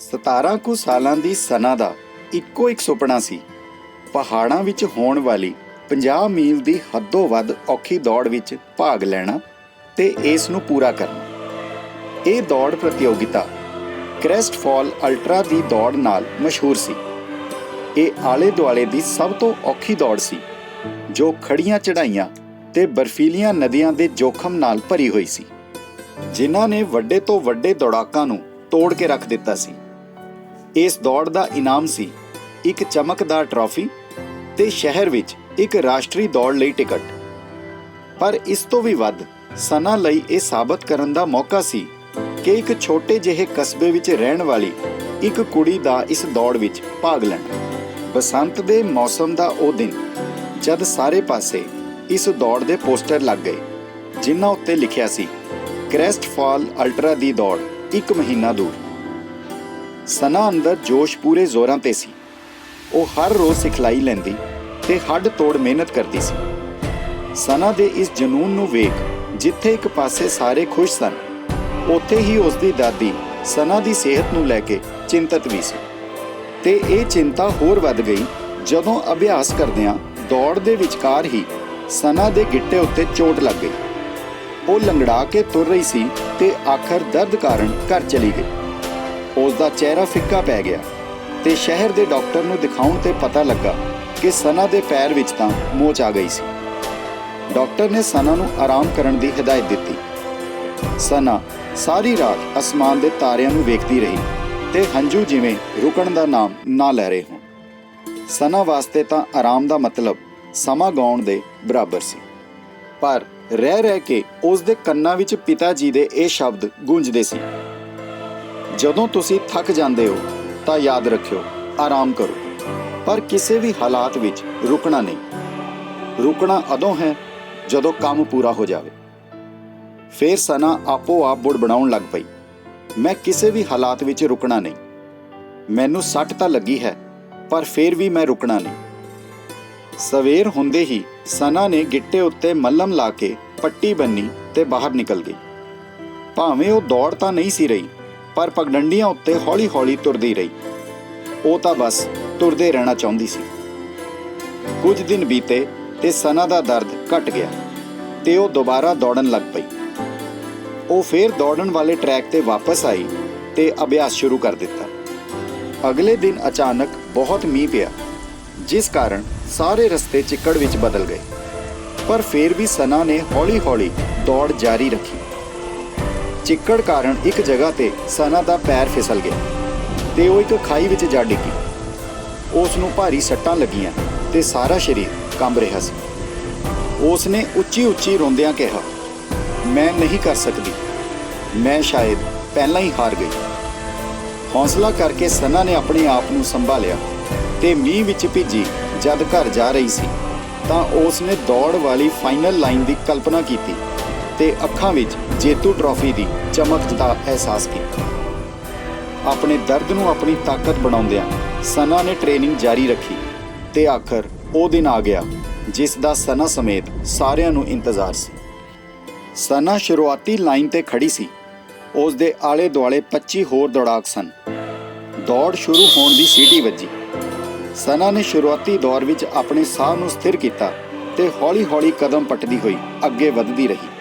17 ਕੁ ਸਾਲਾਂ ਦੀ ਸਨਾ ਦਾ ਇੱਕੋ ਇੱਕ ਸੁਪਨਾ ਸੀ। ਪਹਾੜਾਂ ਵਿੱਚ ਹੋਣ ਵਾਲੀ 50 ਮੀਲ ਦੀ ਹੱਦੋਂ ਵੱਧ ਔਖੀ ਦੌੜ ਵਿੱਚ ਭਾਗ ਲੈਣਾ ਤੇ ਇਸ ਨੂੰ ਪੂਰਾ ਕਰਨਾ। ਇਹ ਦੌੜ ਪ੍ਰਤੀਯੋਗਿਤਾ ਕ੍ਰੈਸਟ ਫਾਲ ਅਲਟਰਾ ਦੀ ਦੌੜ ਨਾਲ ਮਸ਼ਹੂਰ ਸੀ। ਇਹ ਆਲੇ ਦੁਆਲੇ ਦੀ ਸਭ ਤੋਂ ਔਖੀ ਦੌੜ ਸੀ, ਜੋ ਖੜੀਆਂ ਚੜਾਈਆਂ ਤੇ ਬਰਫੀਲੀਆਂ ਨਦੀਆਂ ਦੇ ਜੋਖਮ ਨਾਲ ਭਰੀ ਹੋਈ ਸੀ, ਜਿਨ੍ਹਾਂ ਨੇ ਵੱਡੇ ਤੋਂ ਵੱਡੇ ਦੌੜਾਕਾਂ ਨੂੰ ਤੋੜ ਕੇ ਰੱਖ ਦਿੱਤਾ ਸੀ। ਇਸ ਦੌੜ ਦਾ ਇਨਾਮ ਸੀ ਇੱਕ ਚਮਕਦਾਰ ਟਰਾਫੀ ਤੇ ਸ਼ਹਿਰ ਵਿੱਚ ਇੱਕ ਰਾਸ਼ਟਰੀ ਦੌੜ ਲਈ ਟਿਕਟ। ਪਰ ਇਸ ਤੋਂ ਵੀ ਵੱਧ ਸਨਾ ਲਈ ਇਹ ਸਾਬਤ ਕਰਨ ਦਾ ਮੌਕਾ ਸੀ ਕਿ ਇੱਕ ਛੋਟੇ ਜਿਹੇ ਕਸਬੇ ਵਿੱਚ ਰਹਿਣ ਵਾਲੀ ਇੱਕ ਕੁੜੀ ਦਾ ਇਸ ਦੌੜ ਵਿੱਚ ਭਾਗ ਲੈਣਾ। ਬਸੰਤ ਦੇ ਮੌਸਮ ਦਾ ਉਹ ਦਿਨ ਜਦ ਸਾਰੇ ਪਾਸੇ ਇਸ ਦੌੜ ਦੇ ਪੋਸਟਰ ਲੱਗ ਗਏ, ਜਿਨ੍ਹਾਂ ਉੱਤੇ ਲਿਖਿਆ ਸੀ ਕ੍ਰੈਸਟ ਫਾਲ ਅਲਟਰਾ ਦੀ ਦੌੜ ਇੱਕ ਮਹੀਨਾ ਦੂਰ। ਸਨਾ ਅੰਦਰ ਜੋਸ਼ ਪੂਰੇ ਜ਼ੋਰਾਂ ਤੇ ਸੀ। ਉਹ ਹਰ ਰੋਜ਼ ਸਿਖਲਾਈ ਲੈਂਦੀ ਤੇ ਹੱਡ ਤੋੜ ਮਿਹਨਤ ਕਰਦੀ ਸੀ। ਸਨਾ ਦੇ ਇਸ ਜਨੂਨ ਨੂੰ ਵੇਖ, ਜਿੱਥੇ ਇੱਕ ਪਾਸੇ ਸਾਰੇ ਖੁਸ਼ ਸਨ, ਉੱਥੇ ਹੀ ਉਸ ਦੀ ਦਾਦੀ ਸਨਾ ਦੀ ਸਿਹਤ ਨੂੰ ਲੈ ਕੇ ਚਿੰਤਤ ਵੀ ਸੀ। ਤੇ ਇਹ ਚਿੰਤਾ ਹੋਰ ਵੱਧ ਗਈ, ਜਦੋਂ ਅਭਿਆਸ ਕਰਦਿਆਂ ਦੌੜ ਦੇ ਵਿਚਕਾਰ ਹੀ ਸਨਾ ਦੇ ਗਿੱਟੇ ਉੱਤੇ ਚੋਟ ਲੱਗ ਗਈ। ਉਹ ਲੰਗੜਾ ਕੇ ਤੁਰ ਰਹੀ ਸੀ ਤੇ ਆਖਰ ਦਰਦ ਕਾਰਨ ਘਰ ਚਲੀ ਗਈ। ਉਸ ਦਾ ਚਿਹਰਾ ਫਿੱਕਾ ਪੈ ਗਿਆ ਤੇ ਸ਼ਹਿਰ ਦੇ ਡਾਕਟਰ ਨੂੰ ਦਿਖਾਉਣ ਤੇ ਪਤਾ ਲੱਗਾ ਕਿ ਸਨਾ ਦੇ ਪੈਰ ਵਿੱਚ ਤਾਂ ਮੋਚ ਆ ਗਈ ਸੀ। ਡਾਕਟਰ ਨੇ ਸਨਾ ਨੂੰ ਆਰਾਮ ਕਰਨ ਦੀ ਹਦਾਇਤ ਦਿੱਤੀ। ਸਨਾ ਸਾਰੀ ਰਾਤ ਅਸਮਾਨ ਦੇ ਤਾਰਿਆਂ ਨੂੰ ਵੇਖਦੀ ਰਹੀ ਤੇ ਹੰਝੂ ਜਿਵੇਂ ਰੁਕਣ ਦਾ ਨਾਮ ਨਾ ਲੈ ਰਹੇ ਹੋਣ। ਸਨਾ ਵਾਸਤੇ ਤਾਂ ਆਰਾਮ ਦਾ ਮਤਲਬ ਸਮਾਂ ਗਾਉਣ ਦੇ ਬਰਾਬਰ ਸੀ। ਪਰ ਰਹਿ ਰਹਿ ਕੇ ਉਸ ਦੇ ਕੰਨਾਂ ਵਿੱਚ ਪਿਤਾ ਜੀ ਦੇ ਇਹ ਸ਼ਬਦ ਗੂੰਜਦੇ ਸੀ। ਜਦੋਂ ਤੁਸੀਂ ਥੱਕ ਜਾਂਦੇ ਹੋ, ਤਾਂ ਯਾਦ ਰੱਖਿਓ, ਆਰਾਮ ਕਰੋ। ਪਰ ਕਿਸੇ ਵੀ ਹਾਲਾਤ ਵਿੱਚ ਰੁਕਣਾ ਨਹੀਂ। ਰੁਕਣਾ ਅਦੋਂ ਹੈ ਜਦੋਂ ਕੰਮ ਪੂਰਾ ਹੋ ਜਾਵੇ। ਫੇਰ ਸਨਾ ਆਪੋ ਆਪ ਬੁੜ ਬਣਾਉਣ ਲੱਗ ਪਈ। ਮੈਂ ਕਿਸੇ ਵੀ ਹਾਲਾਤ ਵਿੱਚ ਰੁਕਣਾ ਨਹੀਂ। ਮੈਨੂੰ ਸੱਟ ਤਾਂ ਲੱਗੀ ਹੈ, ਪਰ ਫੇਰ ਵੀ ਮੈਂ ਰੁਕਣਾ ਨਹੀਂ। ਸਵੇਰ ਹੁੰਦੇ ਹੀ ਸਨਾ ਨੇ ਗਿੱਟੇ ਉੱਤੇ ਮੱਲਮ ਲਾ ਕੇ ਪੱਟੀ ਬੰਨੀ ਤੇ ਬਾਹਰ ਨਿਕਲ ਗਈ। ਭਾਵੇਂ ਉਹ ਦੌੜ ਤਾਂ ਨਹੀਂ ਸੀ ਰਹੀ ਪਰ ਪਗਡੰਡੀਆਂ ਉੱਤੇ ਹੌਲੀ-ਹੌਲੀ ਤੁਰਦੀ ਰਹੀ। ਉਹ ਤਾਂ ਬਸ ਤੁਰਦੇ ਰਹਿਣਾ ਚਾਹੁੰਦੀ ਸੀ। ਕੁਝ ਦਿਨ ਬੀਤੇ ਤੇ ਸਨਾ ਦਾ ਦਰਦ ਘਟ ਗਿਆ ਤੇ ਉਹ ਦੁਬਾਰਾ ਦੌੜਨ ਲੱਗ ਪਈ। ਉਹ ਫੇਰ ਦੌੜਨ ਵਾਲੇ ਟਰੈਕ ਤੇ ਵਾਪਸ ਆਈ ਤੇ ਅਭਿਆਸ ਸ਼ੁਰੂ ਕਰ ਦਿੱਤਾ। ਅਗਲੇ ਦਿਨ ਅਚਾਨਕ ਬਹੁਤ ਮੀਂਹ ਪਿਆ, ਜਿਸ ਕਾਰਨ ਸਾਰੇ ਰਸਤੇ ਚਿੱਕੜ ਵਿੱਚ ਬਦਲ ਗਏ। ਪਰ ਫੇਰ ਵੀ ਸਨਾ ਨੇ ਹੌਲੀ-ਹੌਲੀ ਦੌੜ ਜਾਰੀ ਰੱਖੀ। ਚਿੱਕੜ ਕਾਰਨ ਇੱਕ ਜਗ੍ਹਾ ਤੇ ਸਨਾ ਦਾ ਪੈਰ ਫਿਸਲ ਗਿਆ ਤੇ ਉਹ ਇੱਕ ਖਾਈ ਵਿੱਚ ਜਾ ਡਿੱਗੀ। ਉਸ ਨੂੰ ਭਾਰੀ ਸੱਟਾਂ ਲੱਗੀਆਂ ਤੇ ਸਾਰਾ ਸਰੀਰ ਕੰਬ ਰਿਹਾ ਸੀ। ਉਸ ਨੇ ਉੱਚੀ-ਉੱਚੀ ਰੋਂਦਿਆਂ ਕਿਹਾ, ਮੈਂ ਨਹੀਂ ਕਰ ਸਕਦੀ। ਮੈਂ ਸ਼ਾਇਦ ਪਹਿਲਾਂ ਹੀ ਹਾਰ ਗਈ। ਹੌਸਲਾ ਕਰਕੇ ਸਨਾ ਨੇ ਆਪਣੇ ਆਪ ਨੂੰ ਸੰਭਾਲਿਆ ਤੇ ਮੀਂਹ ਵਿੱਚ ਭਿੱਜੀ। ਜਦ ਘਰ ਜਾ ਰਹੀ ਸੀ, ਤਾਂ ਉਸ ਨੇ ਦੌੜ ਵਾਲੀ ਫਾਈਨਲ ਲਾਈਨ ਦੀ ਕਲਪਨਾ ਕੀਤੀ। ਤੇ ਅੱਖਾਂ ਵਿੱਚ ਜੇਤੂ ਟਰਾਫੀ ਦੀ ਚਮਕ ਦਾ ਅਹਿਸਾਸ ਕੀਤਾ। ਆਪਣੇ ਦਰਦ ਨੂੰ ਆਪਣੀ ਤਾਕਤ ਬਣਾਉਂਦਿਆਂ ਸਨਾ ਨੇ ਟ੍ਰੇਨਿੰਗ ਜਾਰੀ ਰੱਖੀ ਤੇ ਆਖਰ ਉਹ ਦਿਨ ਆ ਗਿਆ ਜਿਸ ਦਾ ਸਨਾ ਸਮੇਤ ਸਾਰਿਆਂ ਨੂੰ ਇੰਤਜ਼ਾਰ ਸੀ। ਸਨਾ ਸ਼ੁਰੂਆਤੀ ਲਾਈਨ ਤੇ ਖੜੀ ਸੀ। ਉਸ ਦੇ ਆਲੇ ਦੁਆਲੇ 25 ਹੋਰ ਦੌੜਾਕ ਸਨ। ਦੌੜ ਸ਼ੁਰੂ ਹੋਣ ਦੀ ਸੀਟੀ ਵੱਜੀ। ਸਨਾ ਨੇ ਸ਼ੁਰੂਆਤੀ ਦੌਰ ਵਿੱਚ ਆਪਣੇ ਸਾਹ ਨੂੰ ਸਥਿਰ ਕੀਤਾ ਤੇ ਹੌਲੀ-ਹੌਲੀ ਕਦਮ ਪਟਦੀ ਹੋਈ ਅੱਗੇ ਵੱਧਦੀ ਰਹੀ।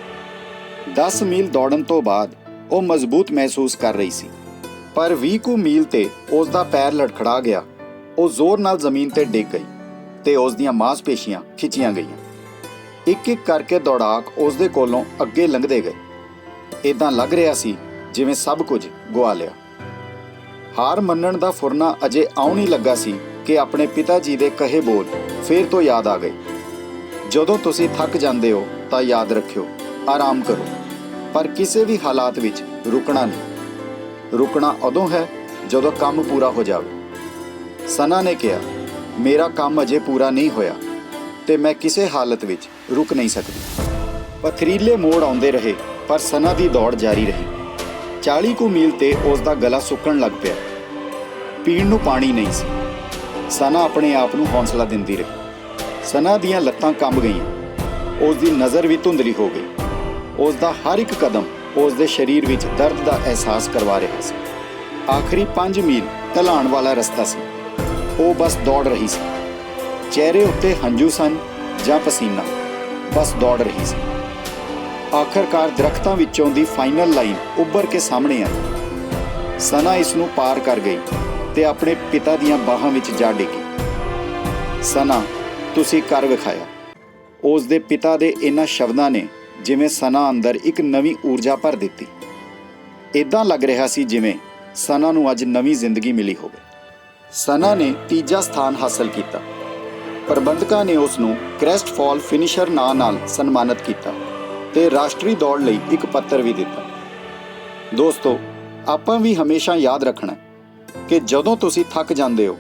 10 ਮੀਲ ਦੌੜਨ ਤੋਂ ਬਾਅਦ ਉਹ ਮਜ਼ਬੂਤ ਮਹਿਸੂਸ ਕਰ ਰਹੀ ਸੀ। ਪਰ 20 ਕੁ ਮੀਲ ਤੇ ਉਸ ਦਾ ਪੈਰ ਲੜਖੜਾ ਗਿਆ। ਉਹ ਜ਼ੋਰ ਨਾਲ ਜ਼ਮੀਨ ਤੇ ਡਿੱਗ ਗਈ ਤੇ ਉਸ ਦੀਆਂ ਮਾਸਪੇਸ਼ੀਆਂ ਖਿੱਚੀਆਂ ਗਈਆਂ। ਇੱਕ ਇੱਕ ਕਰਕੇ ਦੌੜਾਕ ਉਸ ਦੇ ਕੋਲੋਂ ਅੱਗੇ ਲੰਘਦੇ ਗਏ। ਇਦਾਂ ਲੱਗ ਰਿਹਾ ਸੀ ਜਿਵੇਂ ਸਭ ਕੁਝ ਗਵਾ ਲਿਆ। ਹਾਰ ਮੰਨਣ ਦਾ ਫੁਰਨਾ ਅਜੇ ਆਉਣ ਹੀ ਲੱਗਾ ਸੀ ਕਿ ਆਪਣੇ ਪਿਤਾ ਜੀ ਦੇ ਕਹੇ ਬੋਲ ਫੇਰ ਤੋਂ ਯਾਦ ਆ ਗਏ। ਜਦੋਂ ਤੁਸੀਂ ਥੱਕ ਜਾਂਦੇ ਹੋ ਤਾਂ ਯਾਦ ਰੱਖਿਓ। ਆਰਾਮ ਕਰੋ। ਪਰ ਕਿਸੇ ਵੀ ਹਾਲਾਤ ਵਿੱਚ ਰੁਕਣਾ ਨਹੀਂ। ਰੁਕਣਾ ਉਦੋਂ ਹੈ ਜਦੋਂ ਕੰਮ ਪੂਰਾ ਹੋ ਜਾਵੇ। ਸਨਾ ਨੇ ਕਿਹਾ, ਮੇਰਾ ਕੰਮ ਅਜੇ ਪੂਰਾ ਨਹੀਂ ਹੋਇਆ ਤੇ ਮੈਂ ਕਿਸੇ ਹਾਲਤ ਵਿੱਚ ਰੁਕ ਨਹੀਂ ਸਕਦੀ। ਪਥਰੀਲੇ ਮੋੜ ਆਉਂਦੇ ਰਹੇ, ਪਰ ਸਨਾ ਦੀ ਦੌੜ ਜਾਰੀ ਰਹੀ। 40 ਕੁ ਮੀਲ ਤੇ ਉਸ ਦਾ ਗਲਾ ਸੁੱਕਣ ਲੱਗ ਪਿਆ। ਪੀਣ ਨੂੰ ਪਾਣੀ ਨਹੀਂ ਸੀ। ਸਨਾ ਆਪਣੇ ਆਪ ਨੂੰ ਹੌਸਲਾ ਦਿੰਦੀ ਰਹੀ। ਸਨਾ ਦੀਆਂ ਲੱਤਾਂ ਕੰਬ ਗਈਆਂ। ਉਸ ਦੀ ਨਜ਼ਰ ਵੀ ਧੁੰਦਲੀ ਹੋ ਗਈ। ਉਸ ਦਾ ਹਰ ਇੱਕ ਕਦਮ ਉਸ ਦੇ ਸਰੀਰ ਵਿੱਚ ਦਰਦ ਦਾ ਅਹਿਸਾਸ ਕਰਵਾ ਰਿਹਾ ਸੀ। ਆਖਰੀ 5 ਮੀਲ ਢਲਾਣ ਵਾਲਾ ਰਸਤਾ ਸੀ। ਉਹ ਬਸ ਦੌੜ ਰਹੀ ਸੀ। ਚਿਹਰੇ ਉੱਤੇ ਹੰਝੂ ਸਨ ਜਾਂ ਪਸੀਨਾ। ਬਸ ਦੌੜ ਰਹੀ ਸੀ। ਆਖਰਕਾਰ ਦਰਖਤਾਂ ਵਿੱਚੋਂ ਦੀ ਫਾਈਨਲ ਲਾਈਨ ਉੱਭਰ ਕੇ ਸਾਹਮਣੇ ਆਈ। ਸਨਾ ਇਸ ਨੂੰ ਪਾਰ ਕਰ ਗਈ ਤੇ ਆਪਣੇ ਪਿਤਾ ਦੀਆਂ ਬਾਹਾਂ ਵਿੱਚ ਜਾ ਡਿੱਗੀ। ਸਨਾ, ਤੁਸੀਂ ਕਰ ਵਿਖਾਇਆ। ਉਸ ਦੇ ਪਿਤਾ ਦੇ ਇਹਨਾਂ ਸ਼ਬਦਾਂ ਨੇ ਜਿਵੇਂ ਸਨਾ ਅੰਦਰ ਇੱਕ ਨਵੀਂ ਊਰਜਾ ਭਰ ਦਿੱਤੀ। ਇਦਾਂ ਲੱਗ ਰਿਹਾ ਸੀ ਜਿਵੇਂ ਸਨਾ ਨੂੰ ਅੱਜ ਨਵੀਂ ਜ਼ਿੰਦਗੀ ਮਿਲੀ ਹੋਵੇ। ਸਨਾ ਨੇ ਤੀਜਾ ਸਥਾਨ ਹਾਸਲ ਕੀਤਾ। ਪ੍ਰਬੰਧਕਾਂ ਨੇ ਉਸ ਨੂੰ ਕ੍ਰੈਸਟ ਫਾਲ ਫਿਨਿਸ਼ਰ ਨਾਂ ਨਾਲ ਸਨਮਾਨਿਤ ਕੀਤਾ ਤੇ ਰਾਸ਼ਟਰੀ ਦੌੜ ਲਈ ਇੱਕ ਪੱਤਰ ਵੀ ਦਿੱਤਾ। ਦੋਸਤੋ, ਆਪਾਂ ਵੀ ਹਮੇਸ਼ਾ ਯਾਦ ਰੱਖਣਾ ਕਿ ਜਦੋਂ ਤੁਸੀਂ ਥੱਕ ਜਾਂਦੇ ਹੋ,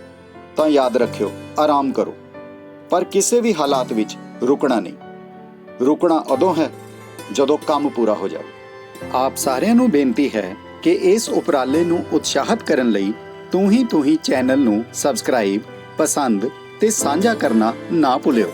ਤਾਂ ਯਾਦ ਰੱਖਿਓ, ਆਰਾਮ ਕਰੋ। ਪਰ ਕਿਸੇ ਵੀ ਹਾਲਾਤ ਵਿੱਚ ਰੁਕਣਾ ਨਹੀਂ। ਰੁਕਣਾ ਉਦੋਂ ਹੈ ਜਦੋਂ ਕੰਮ ਪੂਰਾ ਹੋ ਜਾਵੇ। ਆਪ ਸਾਰਿਆਂ ਨੂੰ ਬੇਨਤੀ ਹੈ ਕਿ ਇਸ ਉਪਰਾਲੇ ਨੂੰ ਉਤਸ਼ਾਹਿਤ ਕਰਨ ਲਈ ਤੂੰ ਹੀ ਤੂੰ ਹੀ ਚੈਨਲ ਨੂੰ ਸਬਸਕ੍ਰਾਈਬ, ਪਸੰਦ ਤੇ ਸਾਂਝਾ ਕਰਨਾ ਨਾ ਭੁੱਲਿਓ।